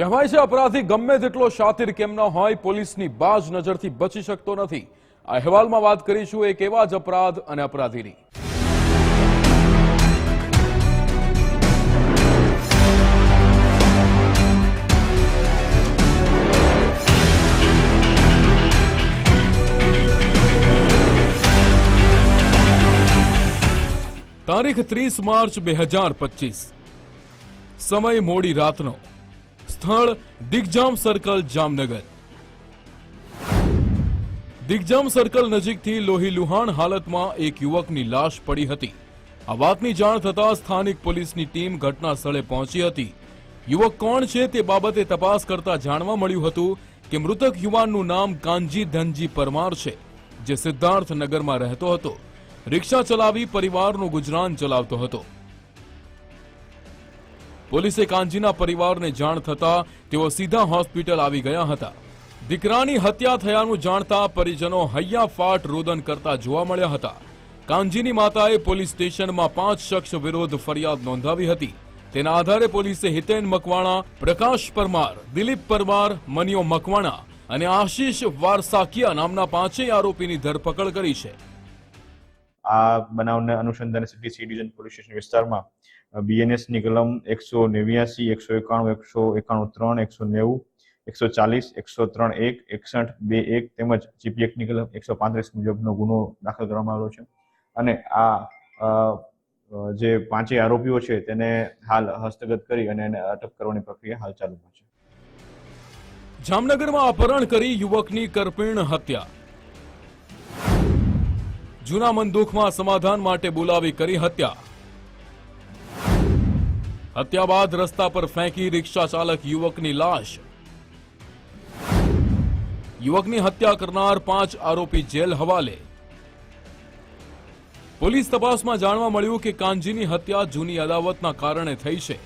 કહેવાય છે, અપરાધી ગમે તેટલો શાતિર કેમ ન હોય, પોલીસની બાજ નજરથી બચી શકતો નથી. આ અહેવાલમાં વાત કરીશું એક એવા જ અપરાધ અને અપરાધીની. તારીખ ત્રીસ માર્ચ બે હજાર પચીસ. સમય મોડી રાતનો. સ્થળ દિગ્જામ સર્કલ જામનગર. દિગ્જામ સર્કલ નજીકથી લોહી લુહાણ હાલતમાં એક યુવકની લાશ પડી હતી. આ વાતની જાણ થતાં સ્થાનિક પોલીસની ટીમ ઘટના સ્થળે પહોંચી હતી. યુવક કોણ છે તે બાબતે તપાસ કરતા જાણવા મળ્યું હતું કે મૃતક યુવાનનું નામ કાનજી ધનજી પરમાર છે, જે સિદ્ધાર્થનગરમાં રહેતો હતો. રિક્ષા ચલાવી પરિવારનું ગુજરાન ચલાવતો હતો. પોલીસે કાંજીના પરિવારને જાણ થતા તેઓ સીધા હોસ્પિટલ આવી ગયા હતા. દીકરાની હત્યા થયાનું જાણતા પરિજનો હૈયા ફાટ રોદન કરતા જોવા મળ્યા હતા. કાંજીની માતાએ પોલીસ સ્ટેશનમાં પાંચ શખ્સ વિરોધ ફરિયાદ નોંધાવી હતી. તેના આધારે પોલીસે હિતેન મકવાણા, પ્રકાશ પરમાર, દિલીપ પરમાર, મનિયો મકવાણા અને આશીષ વારસાકિયા નામના પાંચેય આરોપીની ધરપકડ કરી છે. આ બનાવને અનુસંધાને city C division police station વિસ્તારમાં બીએનએસની કલમ એકસો નેવ્યાસી, એકસો એકાણું એકસો એકાણું ત્રણ, એકસો નેવું, એકસો ચાલીસ, એકસો ત્રણ એક, એકસઠ, બે એક તેમજ જીપી એક્ટની કલમ એકસો પાંત્રીસ મુજબનો ગુનો દાખલ કરવામાં આવ્યો છે. અને આ જે પાંચેય આરોપીઓ છે તેને હાલ હસ્તગત કરી અને એને અટક કરવાની પ્રક્રિયા હાલ ચાલુમાં છે. જામનગરમાં અપહરણ કરી યુવકની કરપીણ હત્યા. જૂના મનદુખમાં સમાધાન માટે બોલાવી કરી હત્યા. હત્યા બાદ રસ્તા પર ફેંકી રિક્ષા ચાલક યુવકની લાશ. યુવકની હત્યા કરનાર પાંચ આરોપી જેલ હવાલે. પોલીસ તપાસમાં જાણવા મળ્યું કે કાનજીની હત્યા જૂની અદાવતના કારણે થઈ છે.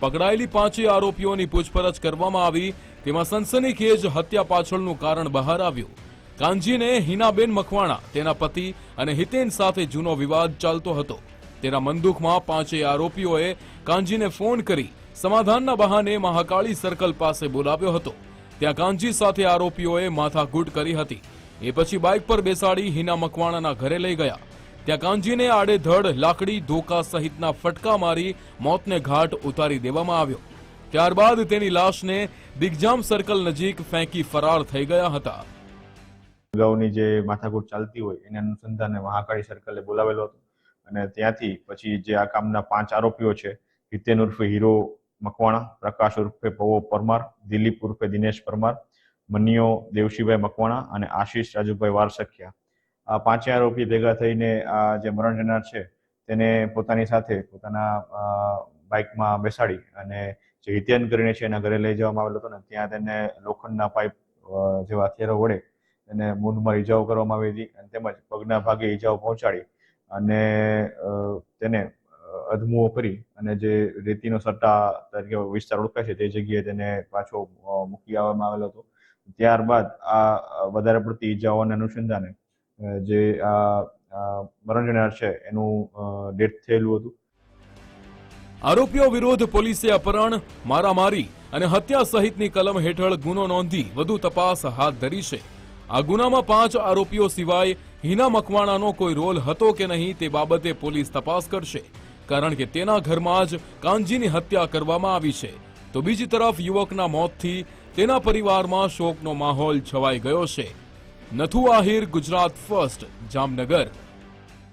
પકડાયેલી પાંચેય આરોપીઓની પૂછપરછ કરવામાં આવી, તેમાં સનસનીખેજ હત્યા પાછળનું કારણ બહાર આવ્યું. કાંજીને હિનાબેન મકવાણા તેના પતિ અને હિતેન સાથે જૂનો વિવાદ ચાલતો હતો. તેના મંદુકમાં પાંચેય આરોપીઓએ કાંજીને ફોન કરી સમાધાનના બહાને મહાકાળી સર્કલ પાસે બોલાવ્યો હતો. ત્યાં કાંજી સાથે આરોપીઓએ માથાકૂટ કરી હતી. એ પછી બાઇક પર બેસાડી હિના મકવાણાના ઘરે લઈ ગયા. ત્યાં કાંજીને આડેધડ લાકડી, ધોકા સહિતના ફટકા મારી મોતને ઘાટ ઉતારી દેવામાં આવ્યો. ત્યારબાદ તેની લાશને દિગ્જામ સર્કલ નજીક ફેંકી ફરાર થઈ ગયા હતા. અગાઉની જે માથાકૂટ ચાલતી હોય, એને અનુસંધાને મહાકાળી સર્કલે બોલાવેલો હતો. અને ત્યાંથી પછી જે આ કામના પાંચ આરોપીઓ છે, હિતેન ઉર્ફે હીરો મકવાણા, પ્રકાશ ઉર્ફે પવો પરમાર, દિલીપ ઉર્ફે દિનેશ પરમાર, મનિયો દેવશીભાઈ મકવાણા અને આશીષ રાજુભાઈ વારસખિયા. આ પાંચે આરોપી ભેગા થઈને આ જે મરણ જનાર છે, તેને પોતાની સાથે પોતાના બાઇકમાં બેસાડી અને જે હિતેન કરીને છે એના ઘરે લઈ જવામાં આવેલો હતો ને, ત્યાં તેને લોખંડના પાઇપ જેવા હથિયારો વડે એને મૂંઢમાં ઈજાઓ કરવામાં આવી હતી અને તેમજ પગના ભાગે ઈજાઓ પહોંચાડી અને તેને અધમુઓ કરી અને જે રેતીનો સટ્ટા તરીકે વિસ્તાર ઓળખાય છે તે જગ્યાએ તેને પાછો મૂકી આવવામાં આવેલો હતો. ત્યારબાદ આ વધારે પડતી ઈજાઓને અનુસંધાને જે આ મરણ જનાર છે એનું ડેથ થયેલું હતું. આરોપીઓ વિરુદ્ધ પોલીસે અપહરણ, મારામારી અને હત્યા સહિતની કલમ હેઠળ ગુનો નોંધી વધુ તપાસ હાથ ધરી છે. આ ગુનામાં પાંચ આરોપીઓ સિવાય હિના મકવાણાનો કોઈ રોલ હતો કે નહીં તે બાબતે પોલીસ તપાસ કરશે. કારણ કે તેના ઘરમાં જ કાનજીની હત્યા કરવામાં આવી છે. તો બીજી તરફ યુવકના મોતથી તેના પરિવારમાં શોકનો માહોલ છવાઈ ગયો છે. નથુ આહિર ગુજરાત ફર્સ્ટ, જામનગર.